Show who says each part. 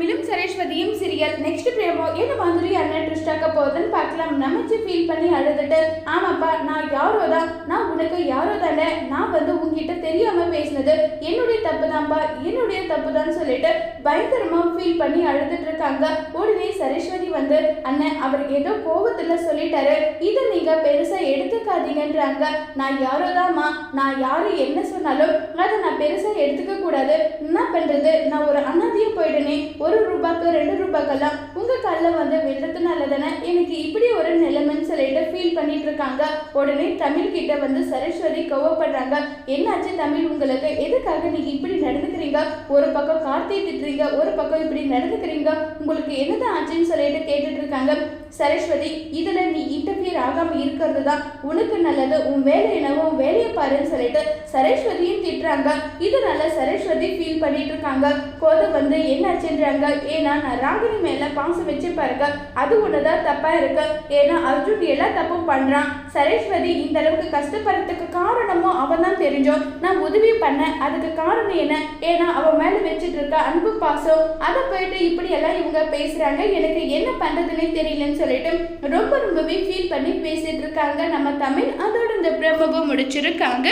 Speaker 1: தமிழும் சரஸ்வதியும் serial next பிரேமோ என்ன மாதிரி அண்ணன் ட்விஸ்ட் ஆக்க போகுதுன்னு பார்க்கலாம். நமச்சு ஃபீல் பண்ணி அழுதுட்டு ஆமாப்பா நான் யாரோ தான். நான் உனக்கு யாரோ தானே. நான் வந்து உங்ககிட்ட தெரியாம பேசினது. என்னுடைய தப்பு தான்ப்பா என்னுடைய தப்பு தான் சொல்லிட்டு பயங்கரமா ஃபீல் பண்ணி அழுதுட்டு இருக்காங்க. உடனே சரேஸ்வதி வந்து அண்ணன் அவர் ஏதோ கோபத்துல சொல்லிட்டாரு. இதை நீங்க பெருசா எடுத்துக்காதீங்கன்றாங்க. நான் யாரோ தான்மா. நான் யாரு என்ன சொன்னாலும் அதை நான் பெருசா எடுத்துக்க கூடாது என்ன பண்றது? நான் ஒரு அண்ணன் ரெண்டு உங்க கல்ல வந்து விழுறதுனால தானே எனக்கு இப்படி ஒரு நிலைமைன்னு சொல்லிட்டு ஃபீல் பண்ணிட்டு இருக்காங்க. உடனே தமிழ் கிட்ட வந்து சரஸ்வதி கோவப்படுறாங்க. என்னாச்சு தமிழ் உங்களுக்கு? எதுக்காக நீங்க இப்படி நடந்துக்கிறீங்க? ஒரு பக்கம் கார்த்தி திட்டுறீங்க ஒரு பக்கம் இப்படி நடந்துக்கிறீங்க. உங்களுக்கு என்னதான் ஆச்சுன்னு சொல்லிட்டு கேட்டுட்டு இருக்காங்க. சரஸ்வதி இதுல நீ இன்டர்ஃபியர் ஆகாம இருக்கிறது தான். உனக்கு நல்லது உன் வேலை என்னவோ பாருன்னு சொல்லிட்டு சரஸ்வதியும் திட்டுறாங்க. இதனால சரஸ்வதி ஃபீல் பண்ணிட்டு இருக்காங்க கோதம் வந்து என்னாச்சுன்றாங்க. ஏன்னா நான் ராகினி மேல பாசம் வச்சு பாருங்க. அது ஒண்ணுதான் தப்பா இருக்கு. ஏன்னா அர்ஜுன் எல்லா தப்பும் பண்றான். சரஸ்வதி இந்த அளவுக்கு கஷ்டப்படுறதுக்கு காரணமும் அவன் தான் தெரிஞ்சோம். நான் உதவி பண்ணேன். அதுக்கு காரணம் என்ன? ஏன்னா அவன் மேல வச்சுட்டு இருக்க அன்பு பாசம் அதை போயிட்டு இப்படி எல்லாம் இவங்க பேசுறாங்க. எனக்கு என்ன பண்றதுன்னே தெரியலன்னு சொல்லிட்டு ரொம்ப ரொம்பவே ஃபீல் பண்ணி பேசிட்டு இருக்காங்க நம்ம தமிழ். அதோட இந்த பிரபவம் முடிச்சிருக்காங்க.